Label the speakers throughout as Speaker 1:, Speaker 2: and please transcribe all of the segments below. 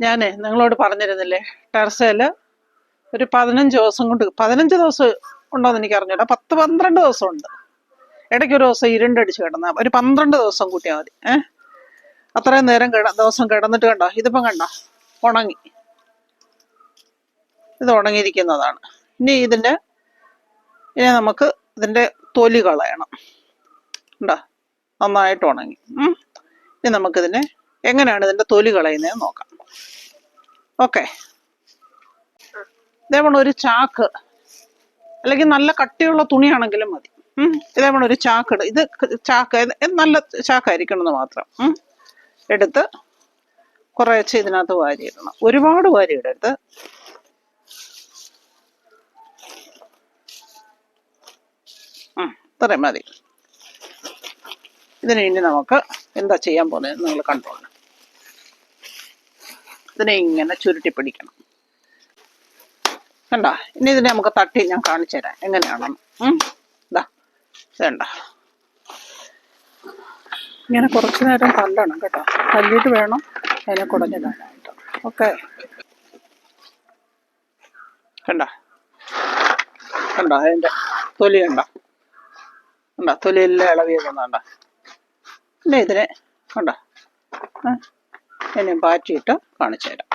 Speaker 1: ഞാനേ നിങ്ങളോട് പറഞ്ഞിരുന്നില്ലേ ടെറസയിൽ ഒരു പതിനഞ്ച് ദിവസം കൊണ്ട് പതിനഞ്ച് ദിവസം ഉണ്ടോയെന്ന് എനിക്ക് അറിഞ്ഞൂടാ. പത്ത് പന്ത്രണ്ട് ദിവസം ഉണ്ട് ഇടയ്ക്ക് ഒരു ദിവസം ഇരുണ്ടടിച്ച് കിടന്ന ഒരു പന്ത്രണ്ട് ദിവസം കൂട്ടിയാൽ മതി. ഏഹ് അത്രയും നേരം കിട ദിവസം കിടന്നിട്ട് കണ്ടോ? ഇതിപ്പം കണ്ടോ? ഉണങ്ങി. ഇത് ഉണങ്ങിയിരിക്കുന്നതാണ്. ഇനി ഇതിന്റെ ഇനി നമുക്ക് ഇതിന്റെ തൊലി കളയണം. ഉണ്ടോ നന്നായിട്ട് ഉണങ്ങി. ഇനി നമുക്കിതിനെ എങ്ങനെയാണ് ഇതിന്റെ തൊലി കളയുന്നതെന്ന് നോക്കാം. ഓക്കെ. ഇതേപോലെ ഒരു ചാക്ക്. അല്ലെങ്കിൽ നല്ല കട്ടിയുള്ള തുണിയാണെങ്കിലും മതി. ഇതേപോലെ ഒരു ചാക്ക് ഇത് ചാക്ക്. ഇത് ചാക്കായിരിക്കണം എന്ന് മാത്രം. എടുത്ത് കുറേശ്ശെ ഇതിനകത്ത് വാരിയിടണം. ഒരുപാട് വാരി ഇടരുത്. ഇത്രയും മതി. ഇതിനെ ഇനി നമുക്ക് എന്താ ചെയ്യാൻ പോകുന്നത് നിങ്ങൾ കണ്ടോളണം. ഇതിനെ ഇങ്ങനെ ചുരുട്ടി പിടിക്കണം. കണ്ട? ഇനി ഇതിനെ നമുക്ക് തട്ടി ഞാൻ കാണിച്ചു തരാം. എങ്ങനെയാണെന്ന്. ദാ വേണ്ട ഇങ്ങനെ കുറച്ചു നേരം തല്ലണം കേട്ടോ. തല്ലിയിട്ട് വേണം അതിനെ കുടഞ്ഞിടാനായിട്ട്. ഓക്കെ. കണ്ട? കണ്ട? അതിന്റെ തൊലി കണ്ട? കണ്ട? തൊലിയെല്ലാം കണ്ടോ? അല്ലേ ഇതിനെ? കണ്ട? എന്നെ പാറ്റിയിട്ട് കാണിച്ചു തരാം.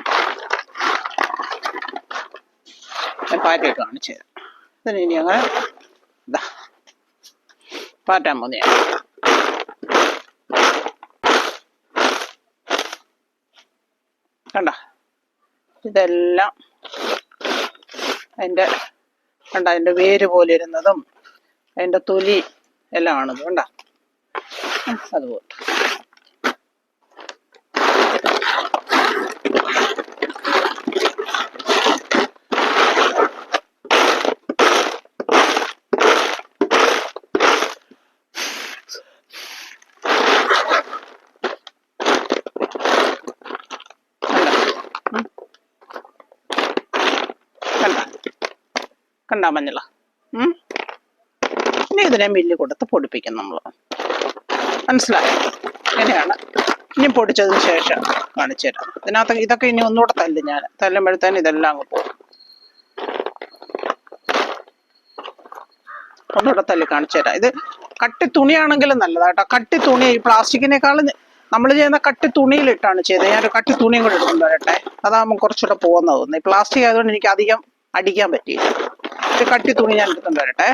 Speaker 1: ഞാൻ പാറ്റിയിട്ട് കാണിച്ചു തരാം. അതിന് ഇനി ഇതാ. പാറ്റാൻ പോകുന്ന കണ്ട? ഇതെല്ലാം അതിന്റെ കണ്ട? അതിന്റെ വേര് പോലെ ഇരുന്നതും അതിന്റെ തൊലി എല്ലാം ആണത് കണ്ട? അതുപോലെ കണ്ട ഉം. കണ്ട കണ്ട മഞ്ഞൾ. ഇനി ഇതിനെ മില്ല് കൊടുത്ത് പൊടിപ്പിക്കും നമ്മൾ മനസ്സിലായി? ഇങ്ങനെയാണ്. ഇനി പൊടിച്ചതിന് ശേഷം കാണിച്ചു തരാം. ഇതിനകത്ത് ഇതൊക്കെ ഇനി ഒന്നുകൂടെ തല്ലും ഞാൻ. തല്ലുമ്പോഴത്തേന് ഇതെല്ലാം അങ്ങ് പോകും. ഒന്നുകൂടെ തല്ലി കാണിച്ചു തരാം. ഇത് കട്ടി തുണിയാണെങ്കിലും നല്ലതാട്ടോ. കട്ടി തുണി ഈ പ്ലാസ്റ്റിക്കിനേക്കാളും നമ്മൾ ചെയ്യുന്ന കട്ടി തുണിയിലിട്ടാണ് ചെയ്തത്. ഞാനൊരു കട്ടി തുണിയും കൂടെ എടുക്കൊണ്ട് വരട്ടെ അതാകുമ്പോൾ കുറച്ചുകൂടെ പോകുന്ന ഈ പ്ലാസ്റ്റിക് ആയതുകൊണ്ട് എനിക്ക് അധികം അടിക്കാൻ പറ്റിയില്ല. ഒരു കട്ടി തുണി ഞാൻ എടുത്തുകൊണ്ട് വരട്ടെ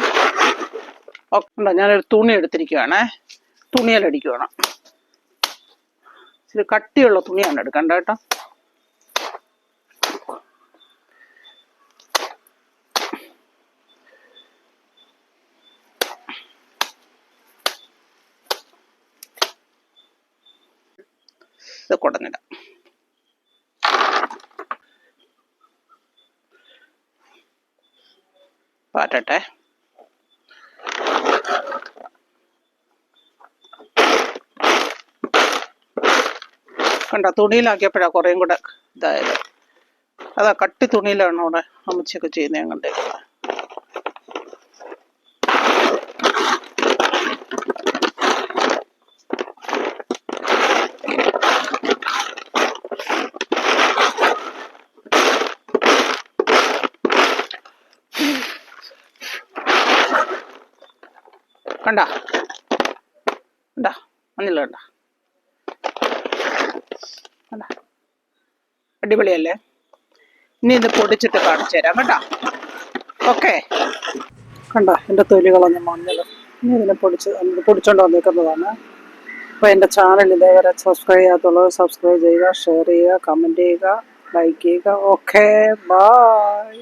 Speaker 1: ഓക്കെ ഞാനൊരു തുണി എടുത്തിരിക്കുവാണേ. തുണിയിൽ അടിക്കുവാണ്. ഇത് കട്ടിയുള്ള തുണിയാണ് എടുക്കണ്ട കേട്ടോ. ഇത് കുടഞ്ഞിടാം പാറ്റട്ടെ കണ്ട തുണിയിലാക്കിയപ്പോഴാണ് കുറേയും കൂടെ ഇതായത്. അതാ കട്ടി തുണിയിലാണ് അവിടെ അമ്മച്ചൊക്കെ ചെയ്യുന്നത് ഞാൻ കണ്ട? കണ്ട? മഞ്ഞൾ കണ്ട. അടിപൊളിയല്ലേ? ഇനി ഇത് പൊടിച്ചിട്ട് കാണിച്ചു തരാം കേട്ടോ. ഓക്കെ. കണ്ട? എന്റെ തൊലി കളഞ്ഞ മഞ്ഞൾ ഇനി ഇതിനെ പൊടിച്ച് പൊടിച്ചോണ്ട് വന്നേക്കുന്നതാണ്. അപ്പോൾ എന്റെ ചാനൽ ഇതേവരെ സബ്സ്ക്രൈബ് ചെയ്യാത്തുള്ളവർ സബ്സ്ക്രൈബ് ചെയ്യുക ഷെയർ ചെയ്യുക കമന്റ് ചെയ്യുക ലൈക്ക് ചെയ്യുക. ഓക്കെ. ബായ്